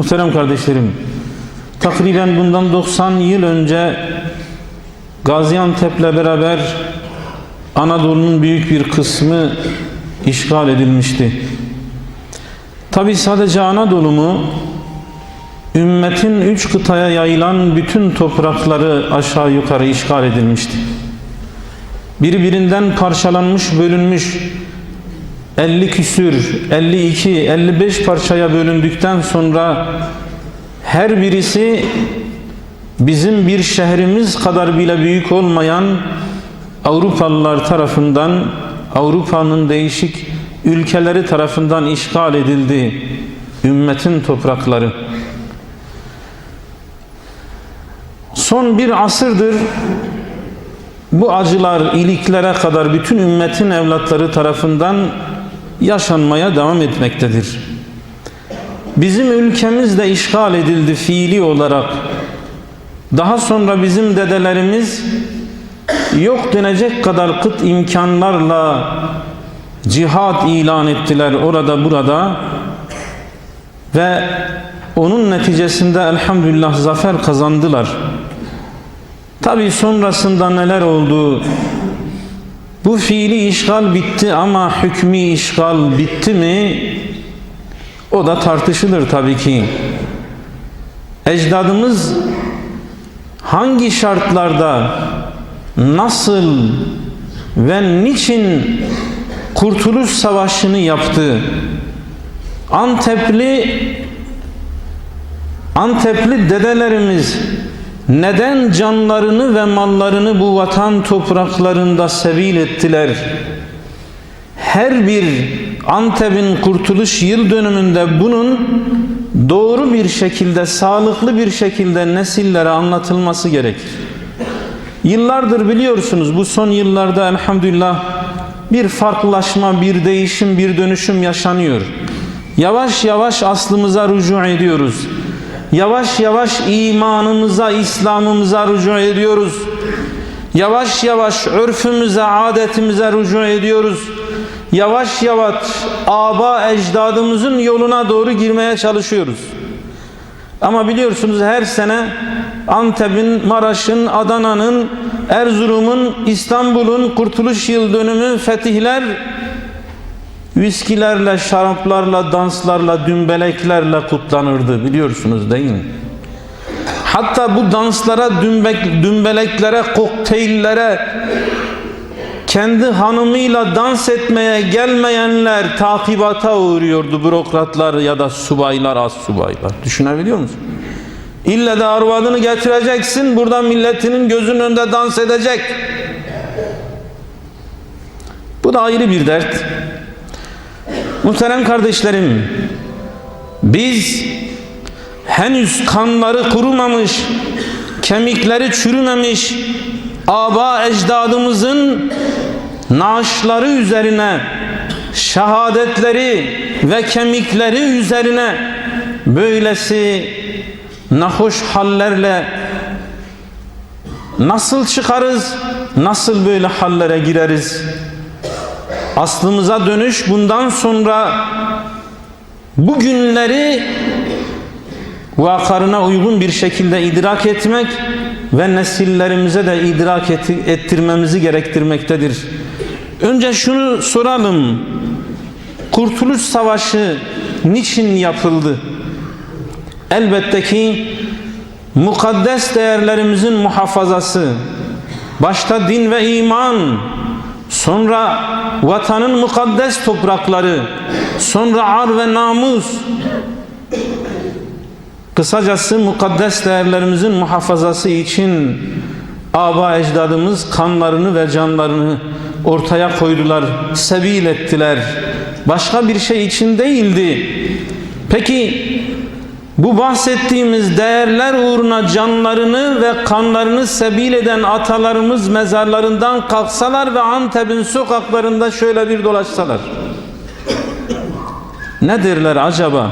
Muhterem kardeşlerim, takriben bundan 90 yıl önce Gaziantep'le beraber Anadolu'nun büyük bir kısmı işgal edilmişti. Tabi sadece Anadolu mu? Ümmetin üç kıtaya yayılan bütün toprakları aşağı yukarı işgal edilmişti. Birbirinden parçalanmış, bölünmüş 50 küsür, 52, 55 parçaya bölündükten sonra her birisi bizim bir şehrimiz kadar bile büyük olmayan Avrupalılar tarafından Avrupa'nın değişik ülkeleri tarafından işgal edildi ümmetin toprakları. Son bir asırdır bu acılar iliklere kadar bütün ümmetin evlatları tarafından yaşanmaya devam etmektedir. Bizim ülkemiz de işgal edildi fiili olarak. Daha sonra bizim dedelerimiz yok denecek kadar kıt imkanlarla cihat ilan ettiler orada burada ve onun neticesinde elhamdülillah zafer kazandılar. Tabi sonrasında neler oldu? Bu fiili işgal bitti ama hükmü işgal bitti mi? O da tartışılır tabii ki. Ecdadımız hangi şartlarda nasıl ve niçin Kurtuluş Savaşı'nı yaptı? Antepli Antepli dedelerimiz neden canlarını ve mallarını bu vatan topraklarında sevil ettiler? Her bir Antep'in kurtuluş yıl dönümünde bunun doğru bir şekilde, sağlıklı bir şekilde nesillere anlatılması gerekir. Yıllardır biliyorsunuz bu son yıllarda elhamdülillah bir farklılaşma, bir değişim, bir dönüşüm yaşanıyor. Yavaş yavaş aslımıza rücu ediyoruz. Yavaş yavaş imanımıza, İslam'ımıza rücu ediyoruz. Yavaş yavaş örfümüze, adetimize rücu ediyoruz. Yavaş yavaş aba ecdadımızın yoluna doğru girmeye çalışıyoruz. Ama biliyorsunuz her sene Antep'in, Maraş'ın, Adana'nın, Erzurum'un, İstanbul'un kurtuluş yıl dönümü fetihler viskilerle, şaraplarla, danslarla, dümbeleklerle kutlanırdı biliyorsunuz değil mi? Hatta bu danslara, dümbek, dümbeleklere, kokteyllere kendi hanımıyla dans etmeye gelmeyenler takibata uğruyordu bürokratlar ya da subaylar, az subaylar. Düşünebiliyor musun? İlle de arvadını getireceksin, burada milletinin gözünün önünde dans edecek. Bu da ayrı bir dert. Muhterem kardeşlerim, biz henüz kanları kurumamış, kemikleri çürümemiş aba ecdadımızın naaşları üzerine, şehadetleri ve kemikleri üzerine böylesi nahoş hallerle nasıl çıkarız, nasıl böyle hallere gireriz? Aslımıza dönüş bundan sonra bu günleri vakarına uygun bir şekilde idrak etmek ve nesillerimize de idrak ettirmemizi gerektirmektedir. Önce şunu soralım. Kurtuluş Savaşı niçin yapıldı? Elbette ki mukaddes değerlerimizin muhafazası, başta din ve iman, sonra vatanın mukaddes toprakları, sonra ar ve namus, kısacası mukaddes değerlerimizin muhafazası için aba ecdadımız kanlarını ve canlarını ortaya koydular, sebil ettiler. Başka bir şey için değildi. Peki bu bahsettiğimiz değerler uğruna canlarını ve kanlarını sebil eden atalarımız mezarlarından kalksalar ve Antep'in sokaklarında şöyle bir dolaşsalar. Ne derler acaba?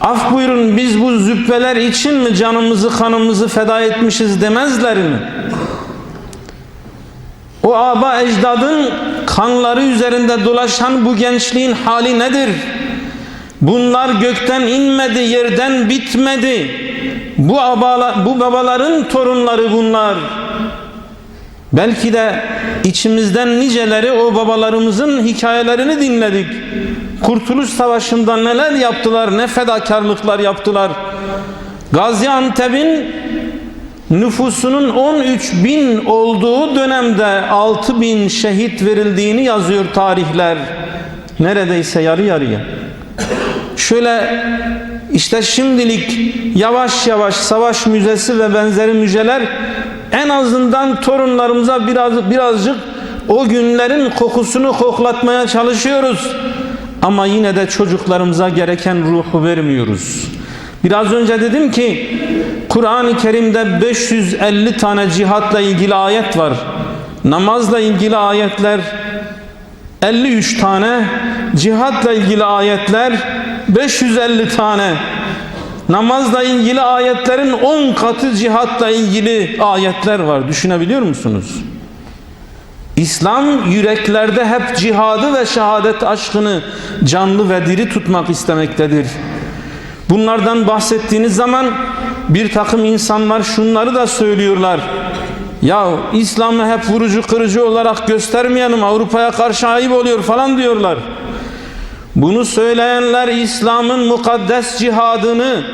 Af buyurun biz bu züppeler için mi canımızı kanımızı feda etmişiz demezler mi? O aba ecdadın kanları üzerinde dolaşan bu gençliğin hali nedir? Bunlar gökten inmedi, yerden bitmedi. Bu, abala, bu babaların torunları bunlar. Belki de içimizden niceleri o babalarımızın hikayelerini dinledik. Kurtuluş Savaşı'nda neler yaptılar, ne fedakarlıklar yaptılar. Gaziantep'in nüfusunun 13 bin olduğu dönemde 6 bin şehit verildiğini yazıyor tarihler. Neredeyse yarı yarıya. Şöyle işte şimdilik yavaş yavaş savaş müzesi ve benzeri müzeler en azından torunlarımıza biraz birazcık o günlerin kokusunu koklatmaya çalışıyoruz. Ama yine de çocuklarımıza gereken ruhu vermiyoruz. Biraz önce dedim ki Kur'an-ı Kerim'de 550 tane cihatla ilgili ayet var. Namazla ilgili ayetler 53 tane, cihatla ilgili ayetler 550 tane. Namazla ilgili ayetlerin 10 katı cihatla ilgili ayetler var. Düşünebiliyor musunuz? İslam yüreklerde hep cihadı ve şehadet aşkını canlı ve diri tutmak istemektedir. Bunlardan bahsettiğiniz zaman bir takım insanlar şunları da söylüyorlar. Ya İslam'ı hep vurucu kırıcı olarak göstermeyelim Avrupa'ya karşı ayıp oluyor falan diyorlar. Bunu söyleyenler İslam'ın mukaddes cihadını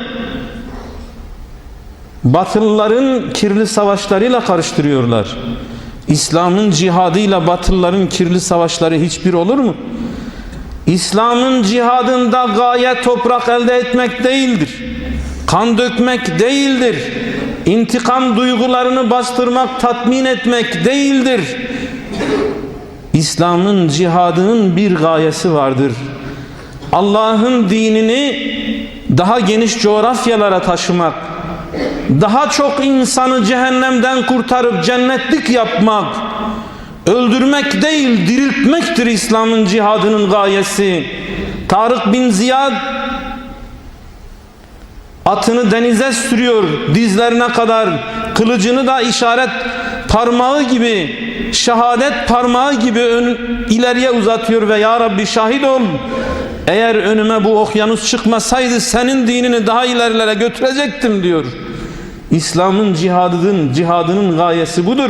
Batılıların kirli savaşlarıyla karıştırıyorlar. İslam'ın cihadıyla Batılıların kirli savaşları hiçbir olur mu? İslam'ın cihadında gaye toprak elde etmek değildir. Kan dökmek değildir. İntikam duygularını bastırmak, tatmin etmek değildir. İslam'ın cihadının bir gayesi vardır. Allah'ın dinini daha geniş coğrafyalara taşımak, daha çok insanı cehennemden kurtarıp cennetlik yapmak, öldürmek değil diriltmektir İslam'ın cihadının gayesi. Tarık bin Ziyad atını denize sürüyor dizlerine kadar, kılıcını da işaret parmağı gibi, şehadet parmağı gibi ön, ileriye uzatıyor ve Ya Rabbi şahit ol. Eğer önüme bu okyanus çıkmasaydı senin dinini daha ilerilere götürecektim diyor. İslam'ın cihadının, cihadının gayesi budur.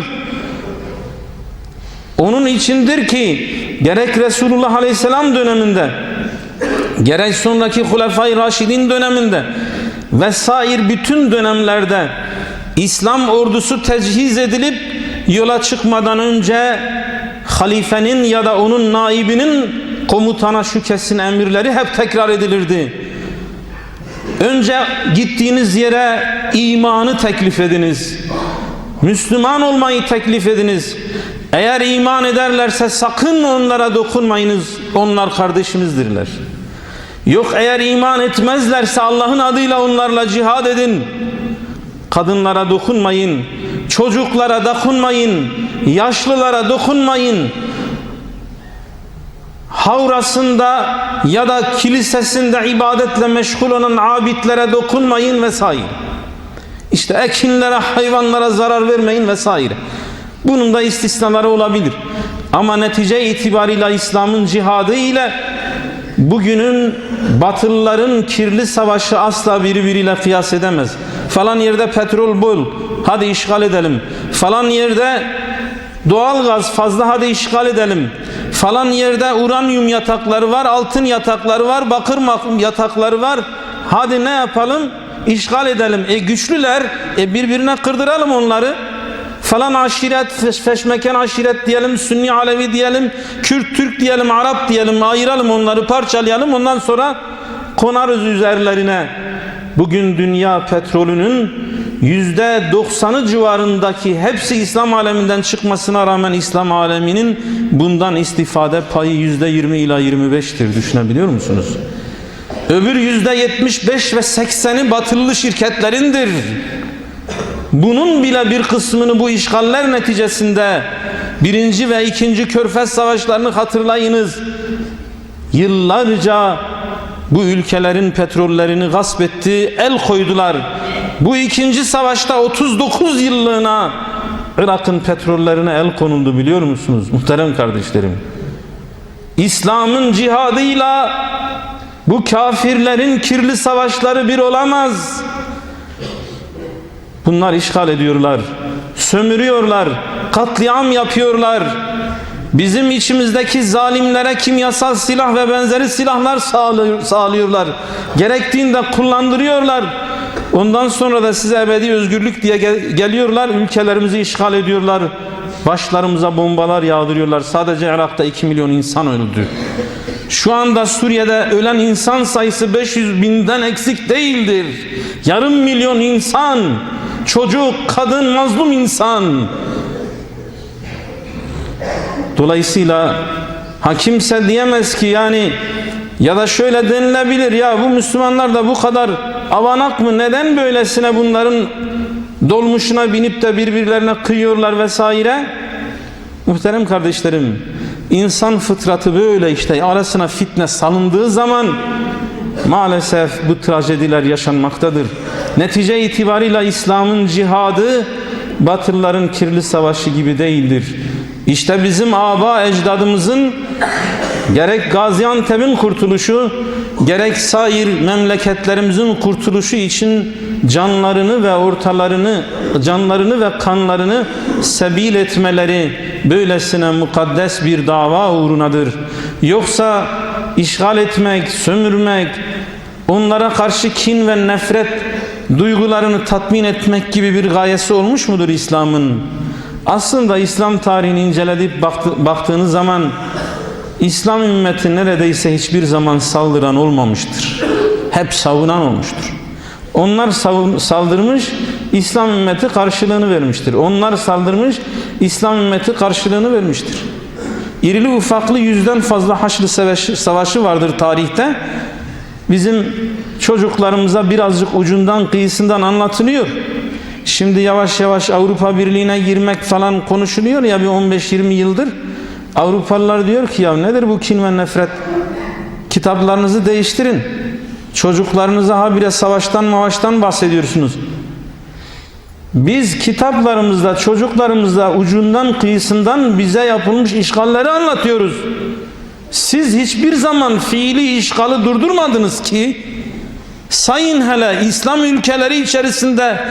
Onun içindir ki gerek Resulullah Aleyhisselam döneminde gerek sonraki Hulefai Raşidin döneminde vesair bütün dönemlerde İslam ordusu tecihiz edilip yola çıkmadan önce halifenin ya da onun naibinin komutana şu kesin emirleri hep tekrar edilirdi. Önce gittiğiniz yere imanı teklif ediniz. Müslüman olmayı teklif ediniz. Eğer iman ederlerse sakın onlara dokunmayınız. Onlar kardeşimizdirler. Yok eğer iman etmezlerse Allah'ın adıyla onlarla cihad edin. Kadınlara dokunmayın. Çocuklara dokunmayın. Yaşlılara dokunmayın. Havrasında ya da kilisesinde ibadetle meşgul olan abidlere dokunmayın vesaire. İşte ekinlere, hayvanlara zarar vermeyin vesaire. Bunun da istisnaları olabilir. Ama netice itibariyle İslam'ın cihadı ile bugünün batılıların kirli savaşı asla birbiriyle kıyas edemez. Falan yerde petrol bol, hadi işgal edelim. Falan yerde doğal gaz fazla, hadi işgal edelim. Falan yerde uranyum yatakları var, altın yatakları var, bakır yatakları var. Hadi ne yapalım? İşgal edelim. E güçlüler, e birbirine kırdıralım onları falan aşiret, feşmeken aşiret diyelim, Sünni Alevi diyelim, Kürt, Türk diyelim, Arap diyelim, ayıralım onları, parçalayalım. Ondan sonra konarız üzerlerine. Bugün dünya petrolünün yüzde doksanı civarındaki hepsi İslam aleminden çıkmasına rağmen İslam aleminin bundan istifade payı yüzde yirmi ila yirmi beştir. Düşünebiliyor musunuz? Öbür yüzde yetmiş beş ve sekseni batılılı şirketlerindir. Bunun bile bir kısmını bu işgaller neticesinde birinci ve ikinci körfez savaşlarını hatırlayınız. Yıllarca bu ülkelerin petrollerini gasp etti, el koydular. Bu ikinci savaşta 39 yıllığına Irak'ın petrollerine el konuldu biliyor musunuz muhterem kardeşlerim? İslam'ın cihadıyla Bu kafirlerin kirli savaşları bir olamaz. Bunlar işgal ediyorlar, sömürüyorlar, katliam yapıyorlar. Bizim içimizdeki zalimlere kimyasal silah ve benzeri silahlar sağlıyorlar. Gerektiğinde kullandırıyorlar. Ondan sonra da size ebedi özgürlük diye gel geliyorlar, ülkelerimizi işgal ediyorlar. Başlarımıza bombalar yağdırıyorlar. Sadece Irak'ta 2 milyon insan öldü. Şu anda Suriye'de ölen insan sayısı 500 binden eksik değildir. Yarım milyon insan, çocuk, kadın, mazlum insan. Dolayısıyla ha kimse diyemez ki yani ya da şöyle denilebilir ya bu Müslümanlar da bu kadar avanak mı? Neden böylesine bunların dolmuşuna binip de birbirlerine kıyıyorlar vesaire? Muhterem kardeşlerim insan fıtratı böyle işte arasına fitne salındığı zaman maalesef bu trajediler yaşanmaktadır. Netice itibarıyla İslam'ın cihadı Batılıların kirli savaşı gibi değildir işte bizim aba ecdadımızın gerek Gaziantep'in kurtuluşu gerek sair memleketlerimizin kurtuluşu için canlarını ve ortalarını canlarını ve kanlarını sebil etmeleri böylesine mukaddes bir dava uğrunadır. Yoksa işgal etmek, sömürmek, onlara karşı kin ve nefret duygularını tatmin etmek gibi bir gayesi olmuş mudur İslam'ın? Aslında İslam tarihini inceleyip baktı, baktığınız zaman İslam ümmeti neredeyse hiçbir zaman saldıran olmamıştır. Hep savunan olmuştur. Onlar saldırmış, İslam ümmeti karşılığını vermiştir. Onlar saldırmış, İslam ümmeti karşılığını vermiştir. İrili ufaklı yüzden fazla Haçlı Savaşı, savaşı vardır tarihte. Bizim çocuklarımıza birazcık ucundan kıyısından anlatılıyor. Şimdi yavaş yavaş Avrupa Birliği'ne girmek falan konuşuluyor ya bir 15-20 yıldır. Avrupalılar diyor ki ya nedir bu kin ve nefret? Kitaplarınızı değiştirin. Çocuklarınıza habire savaştan mavaştan bahsediyorsunuz. Biz kitaplarımızda çocuklarımızda ucundan kıyısından bize yapılmış işgalleri anlatıyoruz. Siz hiçbir zaman fiili işgali durdurmadınız ki sayın hele İslam ülkeleri içerisinde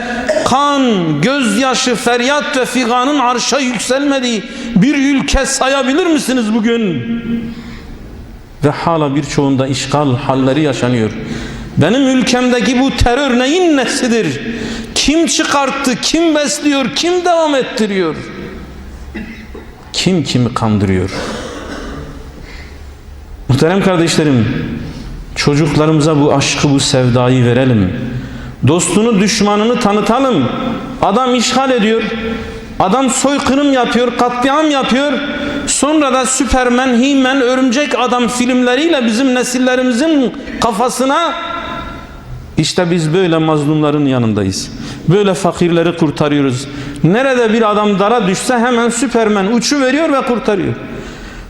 kan, gözyaşı, feryat ve figanın arşa yükselmediği bir ülke sayabilir misiniz bugün? Ve hala birçoğunda işgal halleri yaşanıyor. Benim ülkemdeki bu terör neyin nesidir? Kim çıkarttı, kim besliyor, kim devam ettiriyor? Kim kimi kandırıyor? Muhterem kardeşlerim, çocuklarımıza bu aşkı, bu sevdayı verelim. Dostunu, düşmanını tanıtalım. Adam işgal ediyor, adam soykırım yapıyor, katliam yapıyor. Sonra da Süpermen, He-Man, Örümcek Adam filmleriyle bizim nesillerimizin kafasına işte biz böyle mazlumların yanındayız. Böyle fakirleri kurtarıyoruz. Nerede bir adam dara düşse hemen Süpermen uçu veriyor ve kurtarıyor.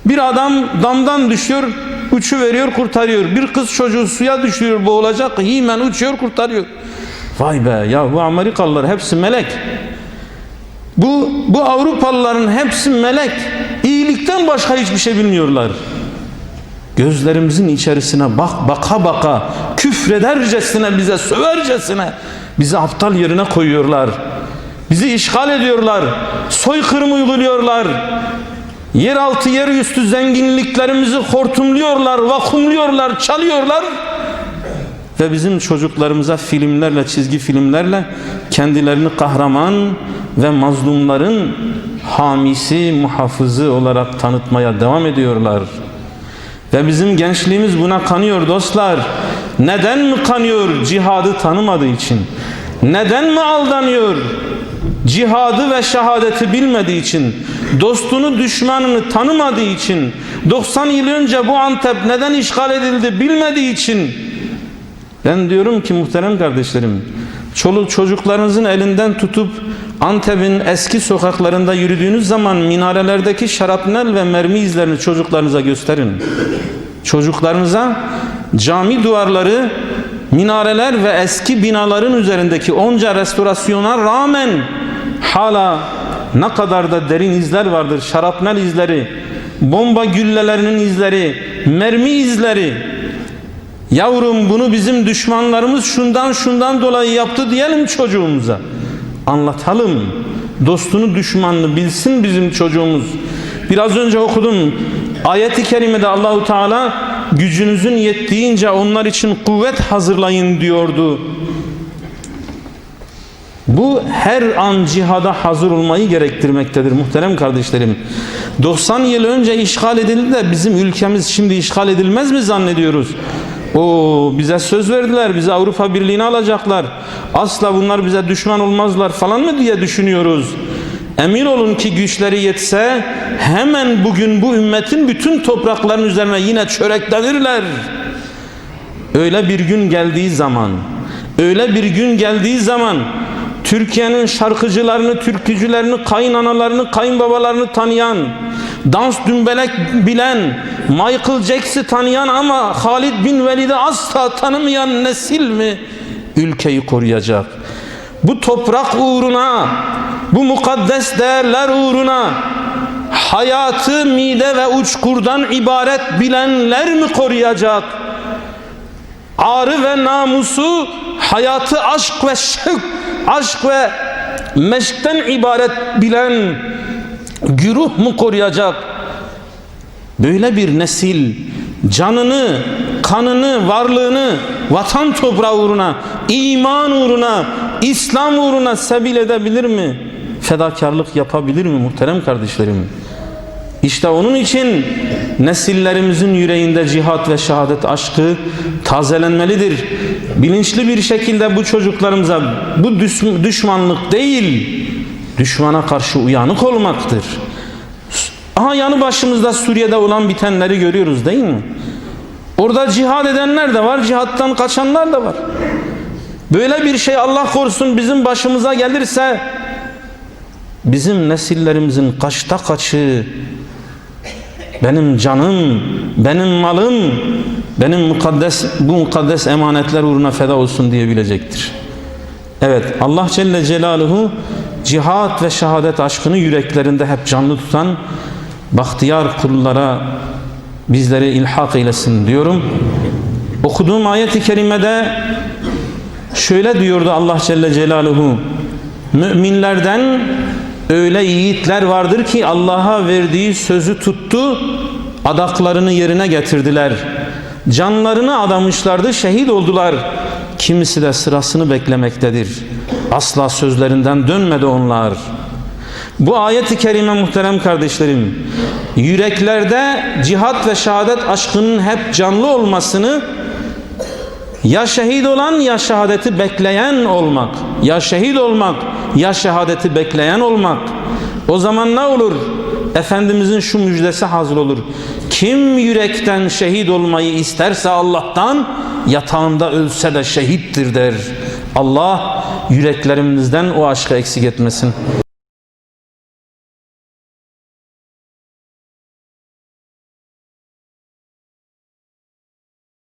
Bir adam damdan düşüyor, uçu veriyor, kurtarıyor. Bir kız çocuğu suya düşüyor, boğulacak. Hemen uçuyor, kurtarıyor. Vay be ya bu Amerikalılar hepsi melek. Bu, bu Avrupalıların hepsi melek. İyilikten başka hiçbir şey bilmiyorlar. Gözlerimizin içerisine bak baka baka küfredercesine bize sövercesine bizi aptal yerine koyuyorlar. Bizi işgal ediyorlar. Soykırım uyguluyorlar. Yeraltı yerüstü zenginliklerimizi hortumluyorlar, vakumluyorlar, çalıyorlar. Ve bizim çocuklarımıza filmlerle, çizgi filmlerle kendilerini kahraman ve mazlumların hamisi, muhafızı olarak tanıtmaya devam ediyorlar. Ve bizim gençliğimiz buna kanıyor dostlar. Neden mi kanıyor? Cihadı tanımadığı için. Neden mi aldanıyor? Cihadı ve şehadeti bilmediği için. Dostunu düşmanını tanımadığı için. 90 yıl önce bu Antep neden işgal edildi bilmediği için. Ben diyorum ki muhterem kardeşlerim. Çoluk çocuklarınızın elinden tutup Antep'in eski sokaklarında yürüdüğünüz zaman minarelerdeki şarapnel ve mermi izlerini çocuklarınıza gösterin. Çocuklarınıza cami duvarları, minareler ve eski binaların üzerindeki onca restorasyona rağmen hala ne kadar da derin izler vardır. Şarapnel izleri, bomba güllelerinin izleri, mermi izleri. Yavrum bunu bizim düşmanlarımız şundan şundan dolayı yaptı diyelim çocuğumuza. Anlatalım. Dostunu düşmanını bilsin bizim çocuğumuz. Biraz önce okudum. Ayet-i kerimede Allahu Teala gücünüzün yettiğince onlar için kuvvet hazırlayın diyordu. Bu her an cihada hazır olmayı gerektirmektedir muhterem kardeşlerim. 90 yıl önce işgal edildi de bizim ülkemiz şimdi işgal edilmez mi zannediyoruz? O bize söz verdiler, bize Avrupa Birliği'ne alacaklar. Asla bunlar bize düşman olmazlar falan mı diye düşünüyoruz. Emin olun ki güçleri yetse hemen bugün bu ümmetin bütün toprakların üzerine yine çöreklenirler. Öyle bir gün geldiği zaman, öyle bir gün geldiği zaman Türkiye'nin şarkıcılarını, türkücülerini, kayınanalarını, kayınbabalarını tanıyan, dans dümbelek bilen, Michael Jackson'ı tanıyan ama Halid bin Velid'i asla tanımayan nesil mi ülkeyi koruyacak? Bu toprak uğruna, bu mukaddes değerler uğruna hayatı mide ve uçkurdan ibaret bilenler mi koruyacak? Ağrı ve namusu hayatı aşk ve şevk, aşk ve meşkten ibaret bilen güruh mu koruyacak? Böyle bir nesil canını, kanını, varlığını vatan toprağı uğruna, iman uğruna, İslam uğruna sebil edebilir mi? Fedakarlık yapabilir mi muhterem kardeşlerim? İşte onun için nesillerimizin yüreğinde cihat ve şehadet aşkı tazelenmelidir. Bilinçli bir şekilde bu çocuklarımıza bu düş- düşmanlık değil, düşmana karşı uyanık olmaktır. Aha yanı başımızda Suriye'de olan bitenleri görüyoruz değil mi? Orada cihad edenler de var, cihattan kaçanlar da var. Böyle bir şey Allah korusun bizim başımıza gelirse bizim nesillerimizin kaçta kaçı benim canım, benim malım, benim mukaddes bu mukaddes emanetler uğruna feda olsun diyebilecektir. Evet Allah Celle Celaluhu cihat ve şehadet aşkını yüreklerinde hep canlı tutan bahtiyar kullara bizleri ilhak eylesin diyorum. Okuduğum ayet-i kerimede şöyle diyordu Allah Celle Celaluhu Müminlerden öyle yiğitler vardır ki Allah'a verdiği sözü tuttu adaklarını yerine getirdiler. Canlarını adamışlardı şehit oldular. Kimisi de sırasını beklemektedir. Asla sözlerinden dönmedi onlar. Bu ayet-i kerime muhterem kardeşlerim yüreklerde cihat ve şehadet aşkının hep canlı olmasını ya şehit olan ya şehadeti bekleyen olmak. Ya şehit olmak ya şehadeti bekleyen olmak. O zaman ne olur? Efendimizin şu müjdesi hazır olur. Kim yürekten şehit olmayı isterse Allah'tan yatağında ölse de şehittir der. Allah yüreklerimizden o aşkı eksik etmesin.